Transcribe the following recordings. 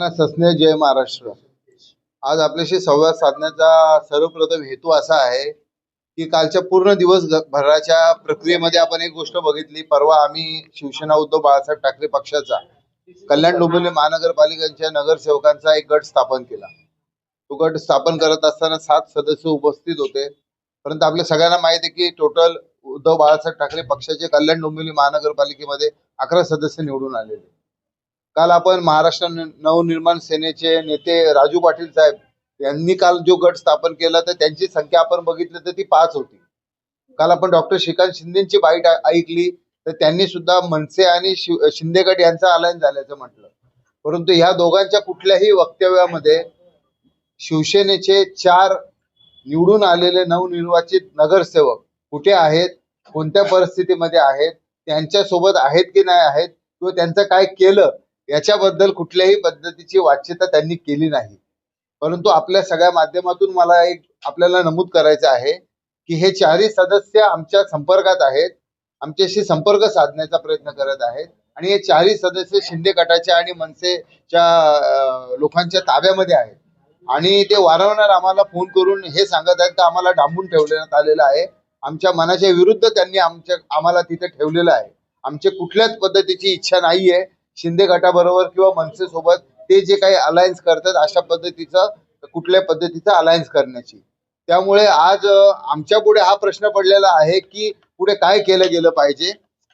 ना सस्ने जय महाराष्ट्र. आज आपल्याशी संवाद साधण्याचा सर्वप्रथम हेतू असा आहे की कालच्या पूर्ण दिवस भराच्या प्रक्रियेमध्ये आपण एक गोष्ट बघितली. परवा आम्ही शिवसेना उद्धव बाळासाहेब ठाकरे पक्षाचा कल्याण डोंबिवली महानगरपालिकेच्या नगरसेवकांचा एक गट स्थापन केला. तो गट स्थापन करत असताना सात सदस्य उपस्थित होते. परंतु आपल्या सगळ्यांना माहिती आहे की टोटल उद्धव बाळासाहेब ठाकरे पक्षाचे कल्याण डोंबिवली महानगरपालिकेमध्ये अकरा सदस्य निवडून आलेले. काल आपण महाराष्ट्र नवनिर्माण सेनेचे नेते राजू पाटील साहेब यांनी काल जो गट स्थापन केला तर त्यांची संख्या आपण बघितली तर ती पाच होती. काल आपण डॉक्टर श्रीकांत शिंदेची बाईट ऐकली तर त्यांनी सुद्धा मनसे आणि शिंदे गट यांचा अलायन झाल्याचं म्हटलं. परंतु ह्या दोघांच्या कुठल्याही वक्तव्यामध्ये शिवसेनेचे चार निवडून आलेले नवनिर्वाचित नगरसेवक कुठे आहेत कोणत्या परिस्थितीमध्ये आहेत त्यांच्यासोबत आहेत की नाही आहेत किंवा त्यांचं काय केलं याच्याबद्दल कुठल्याही पद्धतीची वाच्यता त्यांनी केली नाही. परंतु आपल्या सगळ्या माध्यमातून मला एक आपल्याला नमूद करायचं आहे की हे चारही सदस्य आमच्या संपर्कात आहेत आमच्याशी संपर्क साधण्याचा प्रयत्न करत आहेत आणि हे चारही सदस्य शिंदे गटाच्या आणि मनसेच्या लोकांच्या ताब्यामध्ये आहेत. आणि ते वारंवार आम्हाला फोन करून हे सांगत आहेत की आम्हाला डांबून ठेवण्यात आलेलं आहे. आमच्या मनाच्या विरुद्ध त्यांनी आमच्या आम्हाला तिथे ठेवलेलं आहे. आमचे कुठल्याच पद्धतीची इच्छा नाहीये शिंदे गटाबरोबर किंवा मनसे सोबत ते जे काही अलायन्स करतात अशा पद्धतीचं कुठल्या पद्धतीचं अलायन्स करण्याची. त्यामुळे आज आमच्या पुढे हा प्रश्न पडलेला आहे की पुढे काय केलं गेलं पाहिजे.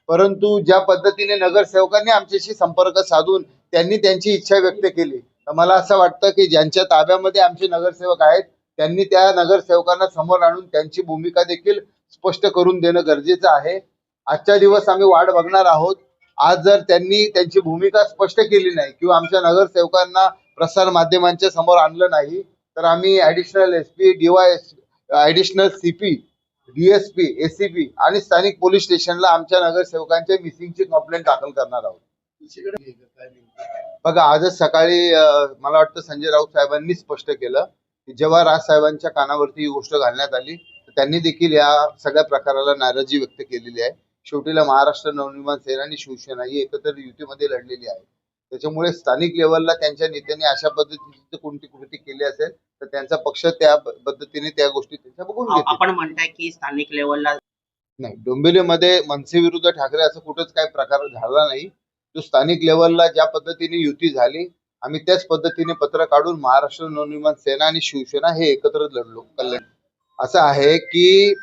परंतु ज्या पद्धतीने नगरसेवकांनी आमच्याशी संपर्क साधून त्यांनी त्यांची इच्छा व्यक्त केली तर मला असं वाटतं की ज्यांच्या ताब्यामध्ये आमचे नगरसेवक आहेत त्यांनी त्या नगरसेवकांना समोर आणून त्यांची भूमिका देखील स्पष्ट करून देणं गरजेचं आहे. आजच्या दिवस आम्ही वाट बघणार आहोत. आज जर त्यांनी त्यांची भूमिका स्पष्ट केली नाही किंवा आमच्या नगरसेवकांना प्रसार माध्यमांच्या समोर आणलं नाही तर आम्ही additional S P DY additional CP DSP ACP आणि स्थानिक पोलीस स्टेशनला आमच्या नगरसेवकांच्या मिसिंगची कंप्लेंट दाखल करणार आहोत. बघा आजच सकाळी मला वाटतं संजय राऊत साहेबांनी स्पष्ट केलं की जेव्हा राज साहेबांच्या कानावरती ही गोष्ट घालण्यात आली त्यांनी देखील या सगळ्या प्रकाराला नाराजी व्यक्त केलेली आहे. शेवटीला महाराष्ट्र नवनिर्माण सेना आणि शिवसेना ही एकत्र युतीमध्ये लढलेली आहे त्याच्यामुळे स्थानिक लेवलला त्यांच्या नेत्यांनी अशा पद्धतीची कोणती कृती केली असेल तर त्यांचा पक्ष त्या पद्धतीने त्या गोष्टी त्यांच्या बघून आपण म्हणताय की स्थानिक लेवलला नाही डोंबिवलीमध्ये मनसे विरुद्ध ठाकरे असं कुठंच काही प्रकार झाला नाही. तो स्थानिक लेवलला ज्या पद्धतीने युती झाली आम्ही त्याच पद्धतीने पत्र काढून महाराष्ट्र नवनिर्माण सेना आणि शिवसेना हे एकत्र लढलो कल्याण. असं आहे की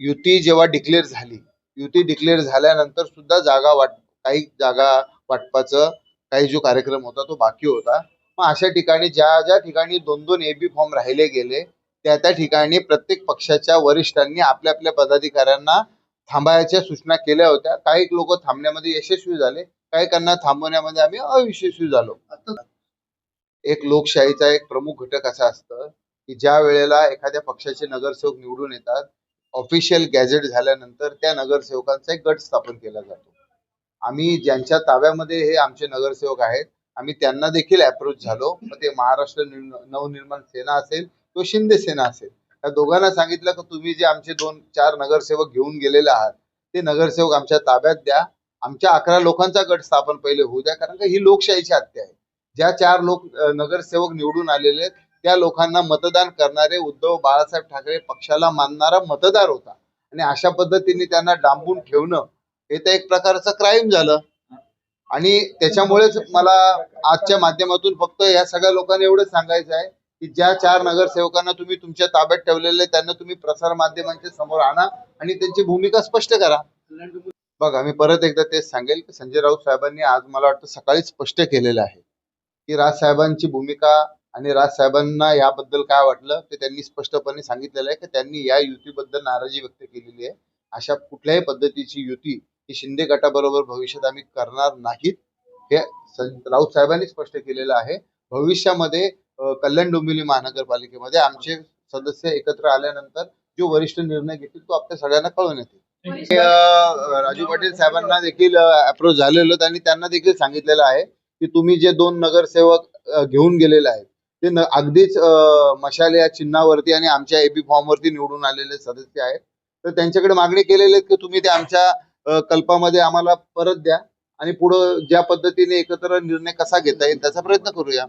युती जेव्हा डिक्लेअर झाली युती डिक्लेअर झाल्यानंतर सुद्धा जागा वाट काही जागा वाटपाचं काही जो कार्यक्रम होता तो बाकी होता. मग अशा ठिकाणी ज्या ज्या ठिकाणी दोन दोन एबी फॉर्म राहिले गेले त्या त्या ठिकाणी प्रत्येक पक्षाच्या वरिष्ठांनी आपल्या आपल्या पदाधिकाऱ्यांना थांबायच्या सूचना केल्या होत्या. काही लोक थांबण्यामध्ये यशस्वी झाले काही त्यांना थांबवण्यामध्ये आम्ही अयशस्वी झालो. एक लोकशाहीचा एक प्रमुख घटक असा असतं की ज्या वेळेला एखाद्या पक्षाचे नगरसेवक निवडून येतात ऑफिशियल गॅझेट झाल्यानंतर त्या नगरसेवकांचा एक गट स्थापन केला जातो. आम्ही ज्यांच्या ताब्यामध्ये हे आमचे नगरसेवक आहेत आम्ही त्यांना देखील अप्रोच झालो. मग ते महाराष्ट्र नवनिर्माण सेना असेल किंवा शिंदे सेना असेल या दोघांना सांगितलं की तुम्ही जे आमचे दोन चार नगरसेवक घेऊन गेलेले आहात ते नगरसेवक आमच्या ताब्यात द्या. आमच्या अकरा लोकांचा गट स्थापन पहिले होऊ द्या कारण का ही लोकशाहीची हत्या आहे. ज्या चार लोक नगरसेवक निवडून आलेले आहेत त्या लोकांना मतदान करणारे उद्धव बाळासाहेब ठाकरे पक्षाला मानणारा मतदार होता. आणि अशा पद्धतीने त्यांना डांबून ठेवणं हे तर एक प्रकारचं क्राईम झालं. आणि त्याच्यामुळेच मला आजच्या माध्यमातून फक्त या सगळ्या लोकांना एवढंच सांगायचं आहे की ज्या चार नगरसेवकांना तुम्ही तुमच्या ताब्यात ठेवलेले त्यांना तुम्ही प्रसार माध्यमांच्या समोर आणा आणि त्यांची भूमिका स्पष्ट करा. बघा मी परत एकदा तेच सांगेल की संजय राऊत साहेबांनी आज मला वाटतं सकाळी स्पष्ट केलेलं आहे की राज साहेबांची भूमिका आणि राज साहेबांना याबद्दल काय वाटलं ते त्यांनी स्पष्टपणे सांगितलेलं आहे की त्यांनी या युतीबद्दल नाराजी व्यक्त केलेली आहे. अशा कुठल्याही पद्धतीची युती ही शिंदे गटाबरोबर भविष्यात आम्ही करणार नाहीत. हे राऊत साहेबांनी स्पष्ट केलेलं आहे. भविष्यामध्ये कल्याण डोंबिवली महानगरपालिकेमध्ये आमचे सदस्य एकत्र आल्यानंतर जो वरिष्ठ निर्णय घेतील तो आपल्या सगळ्यांना कळून येतील. राजू पाटील साहेबांना देखील अप्रोच झालेलं त्यांनी त्यांना देखील सांगितलेलं आहे की तुम्ही जे दोन नगरसेवक घेऊन गेलेले आहेत ते न- अगदीच अं, मशाल या चिन्हावरती आणि आमच्या एबी फॉर्मवरती निवडून आलेले सदस्य आहेत. तर त्यांच्याकडे मागणी केलेली आहे की तुम्ही ते आमच्या कल्पामध्ये आम्हाला परत द्या आणि पुढं ज्या पद्धतीने एकत्र निर्णय कसा घेता येईल त्याचा प्रयत्न करूया